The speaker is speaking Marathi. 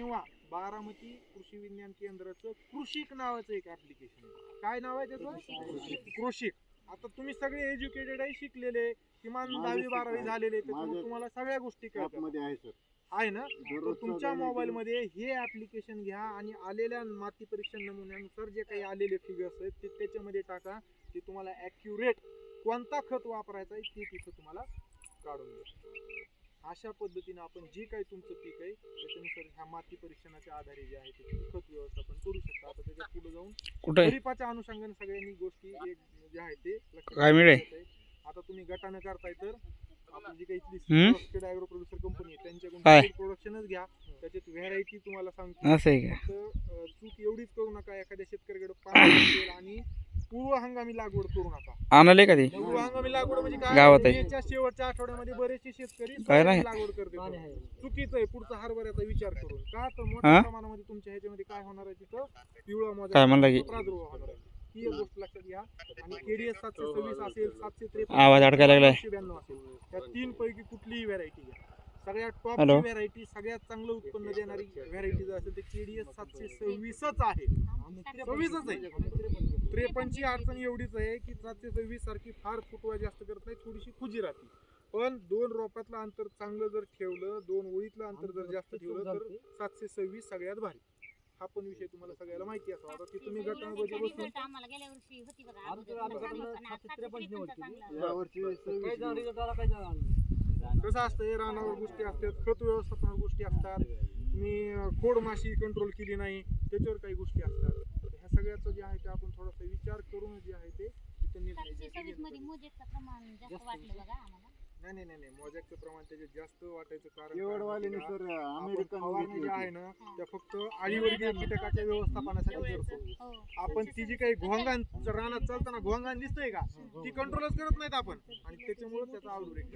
किंवा बारामती कृषी विज्ञान केंद्राचं कृषिक नावाचं एक ऍप्लिकेशन काय नाव आहे त्याचं? कृषिक. आता तुम्ही सगळे एज्युकेटेड आहे शिकलेले किमान दहावी बारावी झालेले त्याच्यामुळे तुम्हाला सगळ्या गोष्टी मध्ये आहे सर. आहे ना? तुमच्या मोबाईल मध्ये हे ऍप्लिकेशन घ्या आणि आलेल्या माती परीक्षण नमुन्यानुसार जे काही आलेले फिगर्स आहेत ते त्याच्यामध्ये टाका. ते तुम्हाला ऍक्युरेट कोणता खत वापरायचा आहे ते तिथं तुम्हाला काढून द्या अशा पद्धतीने आपण जे काही तुमचं पीक आहे त्याच्यानुसार ह्या माती परीक्षणाच्या आधारे जे आहे ते खत व्यवस्थापन करू शकता आता त्याच्या पुढे जाऊन खरीपाच्या अनुषंगाने सगळ्यांनी गोष्टी एक जे आहे ते काय मिळेल? आता तुम्ही गटानं करताय तर आपण जी काही? इथली ॲग्रो प्रोड्युसर कंपनी आहे त्यांच्याकडून? प्रोडक्शनच घ्या त्याच्यात व्हरायटी तुम्हाला सांगतो चूक एवढीच करू नका एखाद्या शेतकऱ्याकडे पाणी आणि पूर्व हंगामी लागवड करू नका. आणले का ते? पूर्व हंगामी लागवड म्हणजे काय? गावात आहे. मेच्या शेवटच्या आठवड्यामध्ये बरेचसे शेतकरी काय नाही. लागवड करते चुकीचं आहे पुढचा हरभऱ्याचा विचार करून. का तर हा? मोठ्या प्रमाणामध्ये तुमच्या ह्याच्यामध्ये काय होणार आहे तिथं? पिवळा मोजा. काय म्हणला की? प्रादुर्भाव होणार आहे. ही एक गोष्ट लक्षात घ्या. आणि केडीएस सातशे सव्वीस असेल सातशे त्रेपन्न आवाज अडकायला लागलाय. सातशे ब्याण्णव असेल. त्या तीन पैकी कुठलीही व्हरायटी घ्या. सगळ्यात टॉप हॅलो. व्हरायटी सगळ्यात चांगलं उत्पन्न देणारी व्हरायटी जर असेल ते केडीएस सातशे सव्वीसच आहे. सव्वीसच आहे. त्रेपन्नची अडचण एवढीच आहे की सातशे सव्वीस सारखी फार फुटवा जास्त करत नाही थोडीशी खुजी राहते. पण दोन रोपातलं अंतर चांगलं जर ठेवलं दोन ओळीतलं अंतर जर जास्त ठेवलं तर सातशे सव्वीस सगळ्यात भारी. हा पण विषय तुम्हाला सगळ्याला माहिती असावा. आता ती तुम्ही गटामध्ये बसून. कसं असतं हे रानावर गोष्टी असतात खत व्यवस्थापनावर गोष्टी असतात. तुम्ही खोड माशी कंट्रोल केली नाही त्याच्यावर काही गोष्टी असतात. सगळ्याचं जे आहे ते आपण थोडासा विचार करून जे आहे ते तिथं निर्णय सातशे घ्यायचे सव्वीसमध्ये घेतले. मोजेचं प्रमाण जास्त वाटलं बघा आम्हाला. नाही नाही नाही नाही. मोजॅकचं प्रमाण त्याच्यात जास्त वाटायचं कारण केवडवालीने सर? आपण अमेरिकन फवारणी घेतली जी आहे होती. ना त्या फक्त आळीवर्गीय कीटकाच्या व्यवस्थापनासाठी करतो. हो. आपण ती जी काही घोंगान रानात चालताना घोंगान दिसतंय का? ती कंट्रोलच करत नाहीत आपण. आणि त्याच्यामुळे त्याचा आउटब्रेक